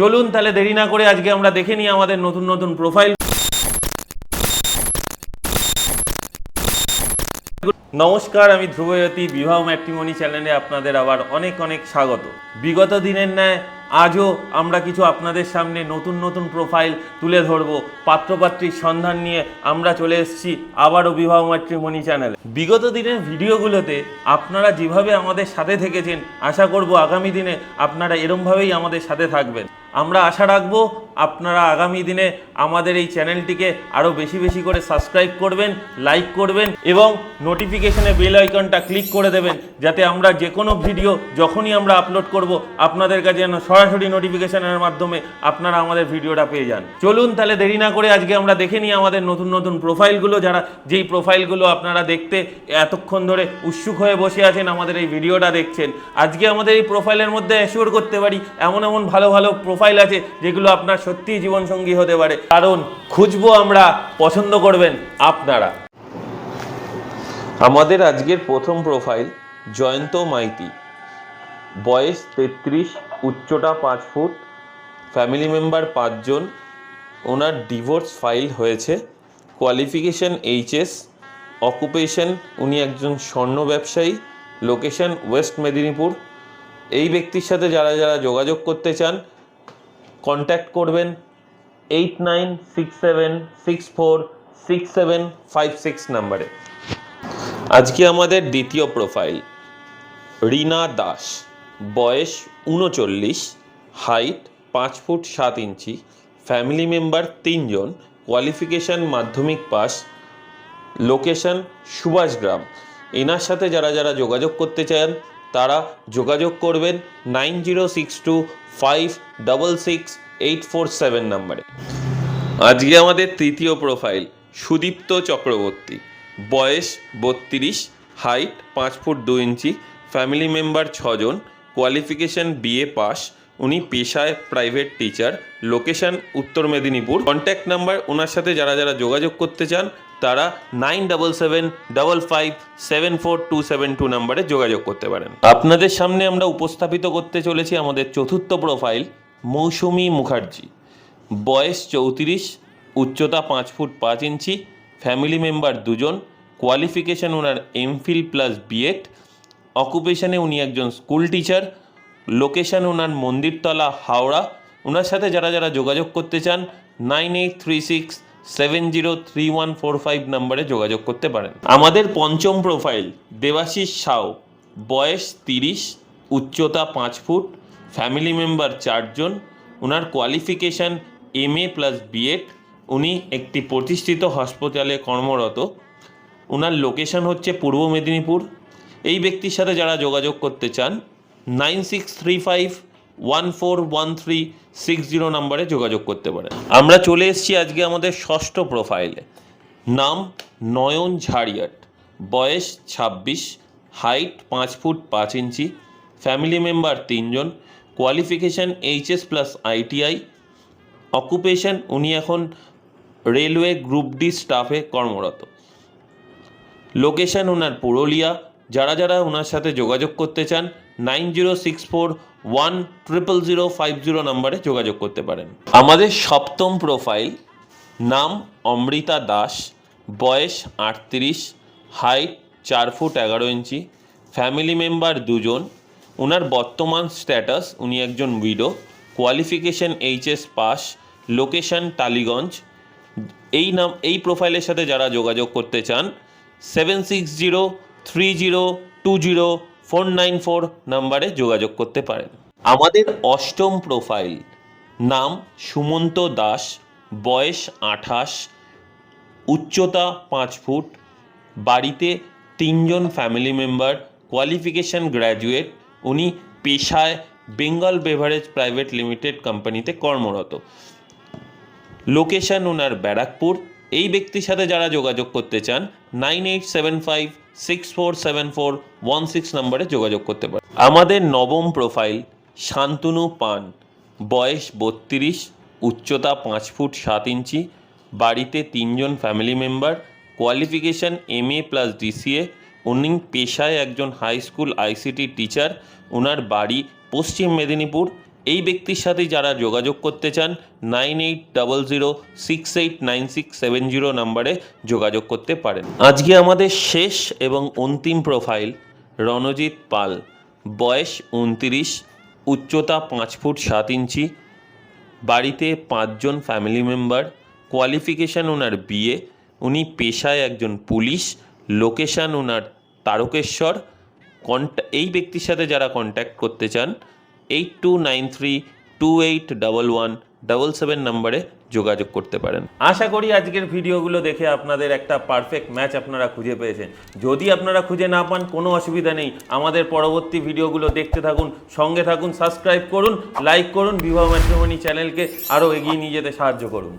চলুন তাহলে দেরি না করে আজকে আমরা দেখে নিই আমাদের নতুন নতুন প্রোফাইল নমস্কার, আমি ধ্রুবয়তী বিবাহ ম্যাট্রিমনি চ্যানেলে আপনাদের আবার অনেক অনেক স্বাগত। বিগত দিনের ন্যায় আজও আমরা কিছু আপনাদের সামনে নতুন নতুন প্রোফাইল তুলে ধরবো। পাত্রপাত্রীর সন্ধান নিয়ে আমরা চলে এসেছি আবারও বিবাহ ম্যাট্রিমনি চ্যানেলে বিগত দিনের ভিডিওগুলোতে আপনারা যেভাবে আমাদের সাথে থেকেছেন, আশা করব আগামী দিনে আপনারা এরমভাবেই আমাদের সাথে থাকবেন। আমরা আশা রাখব আপনারা আগামী দিনে আমাদের এই চ্যানেলটিকে আরও বেশি বেশি করে সাবস্ক্রাইব করবেন লাইক করবেন এবং নোটিফিকেশনে বেল আইকনটা ক্লিক করে দেবেন, যাতে আমরা যে কোনো ভিডিও যখনই আমরা আপলোড করব, আপনাদের কাছে যেন সরাসরি নোটিফিকেশনের মাধ্যমে আপনারা আমাদের ভিডিওটা পেয়ে যান। চলুন তাহলে দেরি না করে আজকে আমরা দেখে নিই আমাদের নতুন নতুন প্রোফাইলগুলো যারা যেই প্রোফাইলগুলো আপনারা দেখতে এতক্ষণ ধরে উৎসুক হয়ে বসে আছেন, আমাদের এই ভিডিওটা দেখছেন। আজকে আমাদের এই প্রোফাইলের মধ্যে অ্যাসিওর করতে পারি, এমন এমন ভালো ভালো প্রোফাইল আছে যেগুলো আপনার সত্যিই জীবনসঙ্গী হতে পারে। কারণ খুঁজবো আমরা, পছন্দ করবেন আপনারা। আমাদের আজকের প্রথম প্রোফাইল জয়ন্ত মাইতি। বয়স তেত্রিশ, উচ্চতা পাঁচ ফুট ফ্যামিলি মেম্বার পাঁচজন ওনার ডিভোর্স ফাইল হয়েছে। কোয়ালিফিকেশন এইচএস অকুপেশন উনি একজন স্বর্ণ ব্যবসায়ী। লোকেশন ওয়েস্ট মেদিনীপুর এই ব্যক্তির সাথে যারা যারা যোগাযোগ করতে চান কন্ট্যাক্ট করবেন eight nine six seven six four six seven five six নাম্বারে। আজকে আমাদের দ্বিতীয় প্রোফাইল রিনা দাস। বয়স উনচল্লিশ হাইট পাঁচ ফুট সাত ইঞ্চি ফ্যামিলি মেম্বার তিনজন কোয়ালিফিকেশান মাধ্যমিক পাস লোকেশন সুভাষগ্রাম। এনার সাথে যারা যারা যোগাযোগ করতে চান তারা যোগাযোগ করবেন nine zero six two five double six eight four seven নাম্বারে। আজকে আমাদের তৃতীয় প্রোফাইল, সুদীপ্ত চক্রবর্তী। বয়স বত্রিশ, হাইট পাঁচ ফুট দু ইঞ্চি, ফ্যামিলি মেম্বার ছজন, কোয়ালিফিকেশন বিএ পাস, উনি পেশায় প্রাইভেট টিচার, লোকেশন উত্তর মেদিনীপুর। কন্ট্যাক্ট নাম্বার ওনার সাথে যারা যারা যোগাযোগ করতে চান তারা nine double seven double five seven four two seven two নাম্বারে যোগাযোগ করতে পারেন। আপনাদের সামনে আমরা উপস্থাপিত করতে চলেছি আমাদের চতুর্থ প্রোফাইল, মৌসুমী মুখার্জি। বয়স চৌত্রিশ, উচ্চতা পাঁচ ফুট পাঁচ ইঞ্চি, ফ্যামিলি মেম্বার দুজন, কোয়ালিফিকেশন ওনার এমফিল প্লাস বিএড অকুপেশানে উনি একজন স্কুল টিচার, লোকেশন ওনার মন্দিরতলা হাওড়া। ওনার সাথে যারা যারা যোগাযোগ করতে চান, nine eight three six seven zero three one four five নাম্বারে যোগাযোগ করতে পারেন। আমাদের পঞ্চম প্রোফাইল দেবাশিস সাউ। বয়স তিরিশ, উচ্চতা পাঁচ ফুট ফ্যামিলি মেম্বার চারজন। ওনার qualification M A plus BEd উনি একটি প্রতিষ্ঠিত হাসপাতালে কর্মরত। ওনার লোকেশন হচ্ছে পূর্ব মেদিনীপুর। এই ব্যক্তির সাথে যারা যোগাযোগ করতে চান nine six three five one four one three six zero নাম্বারে যোগাযোগ করতে পারেন। আমরা চলে এসেছি আজকে আমাদের ষষ্ঠ প্রোফাইলে নাম নয়ন ঝাড়িয়াট। বয়স ছাব্বিশ হাইট পাঁচ ফুট পাঁচ ইঞ্চি ফ্যামিলি মেম্বার তিনজন qualification HS plus ITI occupation উনি এখন রেলওয়ে গ্রুপ ডি স্টাফে কর্মরত। লোকেশন ওনার পুরুলিয়া। যারা যারা ওনার সাথে যোগাযোগ করতে চান nine zero six four one triple zero five zero নাম্বারে যোগাযোগ করতে পারেন। আমাদের সপ্তম প্রোফাইল নাম অমৃতা দাস, বয়স আটত্রিশ হাইট চার ফুট এগারো ইঞ্চি ফ্যামিলি মেম্বার দুজন ওনার বর্তমান স্ট্যাটাস উনি একজন widow qualification HS pass location Tollygunge. এই নাম, এই প্রোফাইলের সাথে যারা যোগাযোগ করতে চান seven six zero three zero two zero four nine four নাম্বারে যোগাযোগ করতে পারেন। আমাদের অষ্টম প্রোফাইল নাম সুমন্ত দাস, বয়স আঠাশ, উচ্চতা পাঁচ ফুট, বাড়িতে তিনজন ফ্যামিলি মেম্বার কোয়ালিফিকেশন গ্র্যাজুয়েট উনি পেশায় বেঙ্গল বেভারেজ প্রাইভেট লিমিটেড কোম্পানিতে কর্মরত। লোকেশন ওনার ব্যারাকপুর। এই ব্যক্তির সাথে যারা যোগাযোগ করতে চান nine eight seven five six four seven four one six নম্বরে যোগাযোগ করতে পারেন। আমাদের নবম প্রোফাইল শান্তনু পান। বয়স বত্রিশ, উচ্চতা পাঁচ ফুট সাত ইঞ্চি, বাড়িতে তিনজন family member qualification M A plus DCA উনি পেশায় একজন হাই স্কুল আইসিটি টিচার ওনার বাড়ি পশ্চিম মেদিনীপুর এই ব্যক্তির সাথে যারা যোগাযোগ করতে চান, nine eight, double zero, six eight, nine six seven zero নাম্বারে যোগাযোগ করতে পারেন। আজকে আমাদের শেষ এবং অন্তিম প্রোফাইল রণজিৎ পাল। বয়স উনতিরিশ, উচ্চতা পাঁচ ফুট সাত ইঞ্চি, বাড়িতে পাঁচজন ফ্যামিলি মেম্বার কোয়ালিফিকেশান ওনার বিয়ে উনি পেশায় একজন পুলিশ লোকেশান ওনার তারকেশ্বর। কন্ট্যা এই ব্যক্তির সাথে যারা কন্ট্যাক্ট করতে চান eight two nine three two eight one double seven নাম্বারে যোগাযোগ করতে পারেন। আশা করি আজকের ভিডিওগুলো দেখে আপনাদের একটা পারফেক্ট ম্যাচ আপনারা খুঁজে পেয়েছেন। যদি আপনারা খুঁজে না পান, কোনো অসুবিধা নেই। আমাদের পরবর্তী ভিডিওগুলো দেখতে থাকুন, সঙ্গে থাকুন সাবস্ক্রাইব করুন লাইক করুন, বিবাহ ম্যাট্রিমনি চ্যানেলকে আরও এগিয়ে নিয়ে যেতে সাহায্য করুন।